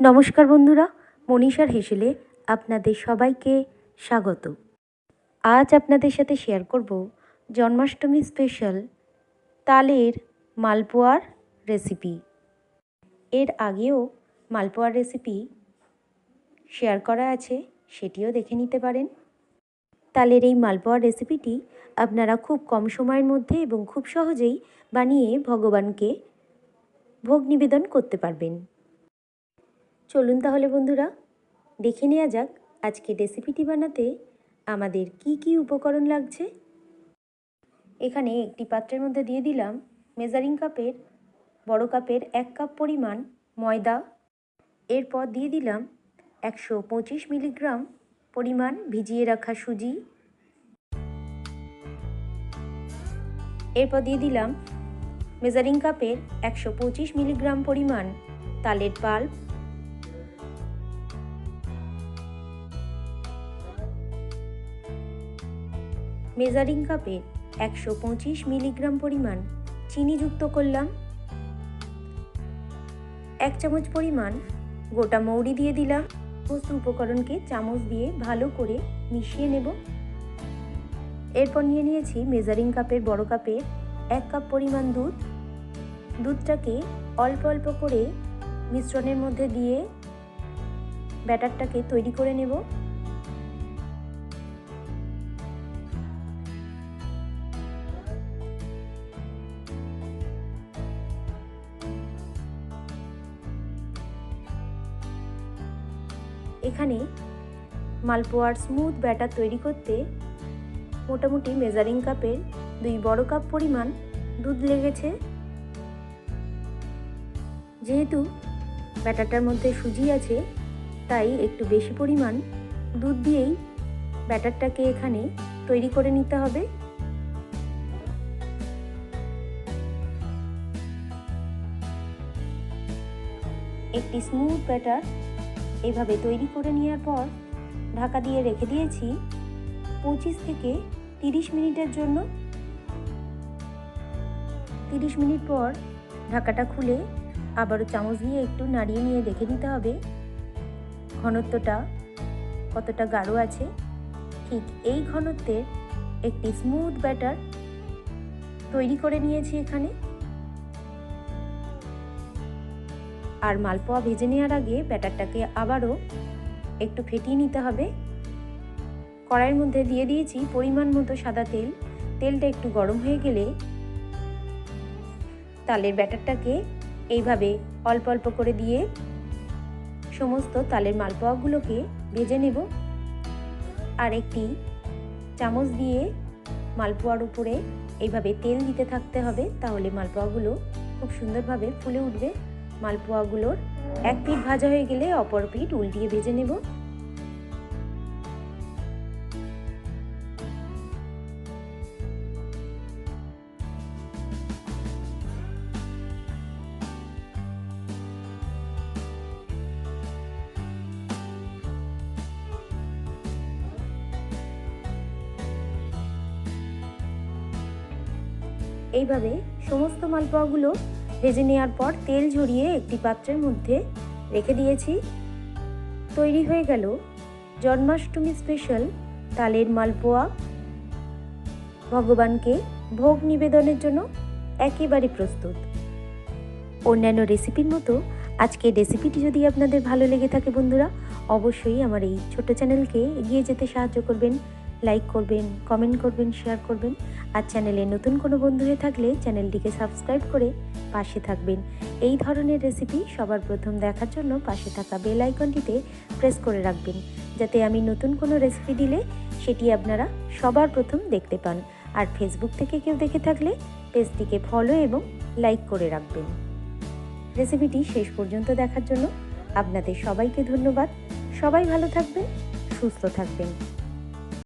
নমস্কার বন্ধুরা, মনীষার হেসেলে আপনাদের সবাইকে স্বাগত। আজ আপনাদের সাথে শেয়ার করব জন্মাষ্টমী স্পেশাল তালের মালপোয়ার রেসিপি এর আগেও মালপোয়ার রেসিপি শেয়ার করা আছে, সেটিও দেখে নিতে পারেন। তালের এই মালপোয়ার রেসিপিটি আপনারা খুব কম সময়ের মধ্যে এবং খুব সহজেই বানিয়ে ভগবানকে ভোগ নিবেদন করতে পারবেন। চলুন তাহলে বন্ধুরা, দেখে নেওয়া যাক আজকে রেসিপিটি বানাতে আমাদের কি কি উপকরণ লাগছে। এখানে একটি পাত্রের মধ্যে দিয়ে দিলাম মেজারিং কাপের বড় কাপের এক কাপ পরিমাণ ময়দা। এরপর দিয়ে দিলাম একশো পঁচিশ মিলিগ্রাম পরিমাণ ভিজিয়ে রাখা সুজি। এরপর দিয়ে দিলাম মেজারিং কাপের একশো পঁচিশ মিলিগ্রাম পরিমাণ তালের পাল্প। মেজারিং কাপে একশো পঁচিশ মিলিগ্রাম পরিমাণ চিনি যুক্ত করলাম। এক চামচ পরিমাণ গোটা মৌরি দিয়ে দিলাম। সমস্ত উপকরণকে চামচ দিয়ে ভালো করে মিশিয়ে নেব। এরপর নিয়ে নিয়েছি মেজারিং কাপের বড় কাপে এক কাপ পরিমাণ দুধ। দুধটাকে অল্প অল্প করে মিশ্রণের মধ্যে দিয়ে ব্যাটারটাকে তৈরি করে নেব। এখানে মালপোয়ার স্মুথ ব্যাটার তৈরি করতে মোটামুটি মেজারিং কাপের দুই বড় কাপ পরিমাণ দুধ লেগেছে। যেহেতু ব্যাটারটার মধ্যে সুজি আছে, তাই একটু বেশি পরিমাণ দুধ দিয়েই ব্যাটারটাকে এখানে তৈরি করে নিতে হবে। একটি স্মুথ ব্যাটার এভাবে তৈরি করে নেওয়ার পর ঢাকা দিয়ে রেখে দিয়েছি পঁচিশ থেকে তিরিশ মিনিটের জন্য। তিরিশ মিনিট পর ঢাকাটা খুলে আবারও চামচ দিয়ে একটু নাড়িয়ে নিয়ে দেখে নিতে হবে ঘনত্বটা কতটা গাঢ় আছে। ঠিক এই ঘনত্বের একটি স্মুথ ব্যাটার তৈরি করে নিয়েছি এখানে। আর মালপোয়া ভেজে নেওয়ার আগে ব্যাটারটাকে আবারও একটু ফেটিয়ে নিতে হবে। কড়াইয়ের মধ্যে দিয়ে দিয়েছি পরিমাণ মতো সাদা তেল। তেলটা একটু গরম হয়ে গেলে তালের ব্যাটারটাকে এইভাবে অল্প অল্প করে দিয়ে সমস্ত তালের মালপোয়াগুলোকে ভেজে নেব। আর একটি চামচ দিয়ে মালপোয়ার উপরে এইভাবে তেল দিতে থাকতে হবে, তাহলে মালপোয়াগুলো খুব সুন্দরভাবে ফুলে উঠবে। মালপোয়াগুলোর। এক পিঠ ভাজা হয়ে গেলে অপর পিঠ উল্টিয়ে ভেজে নেব। এইভাবে সমস্ত মালপোয়াগুলো ভেজে নেওয়ার পর তেল ঝরিয়ে একটি পাত্রের মধ্যে রেখে দিয়েছি। তৈরি হয়ে গেল জন্মাষ্টমী স্পেশাল তালের মালপোয়া। ভগবানকে ভোগ নিবেদনের জন্য একেবারে প্রস্তুত। অন্যান্য রেসিপির মতো আজকের রেসিপিটি যদি আপনাদের ভালো লেগে থাকে বন্ধুরা, অবশ্যই আমার এই ছোট চ্যানেলকে এগিয়ে যেতে সাহায্য করবেন। লাইক করবেন কমেন্ট করবেন শেয়ার করবেন। আর চ্যানেলে নতুন কোনো বন্ধু হয়ে থাকলে চ্যানেলটিকে সাবস্ক্রাইব করে পাশে থাকবেন। এই ধরনের রেসিপি সবার প্রথম দেখার জন্য পাশে থাকা বেল আইকনটিতে প্রেস করে রাখবেন, যাতে আমি নতুন কোনো রেসিপি দিলে সেটি আপনারা সবার প্রথম দেখতে পান। আর ফেসবুক থেকে কেউ দেখে থাকলে পেজটিকে ফলো এবং লাইক করে রাখবেন। রেসিপিটি শেষ পর্যন্ত দেখার জন্য আপনাদের সবাইকে ধন্যবাদ। সবাই ভালো থাকবেন, সুস্থ থাকবেন।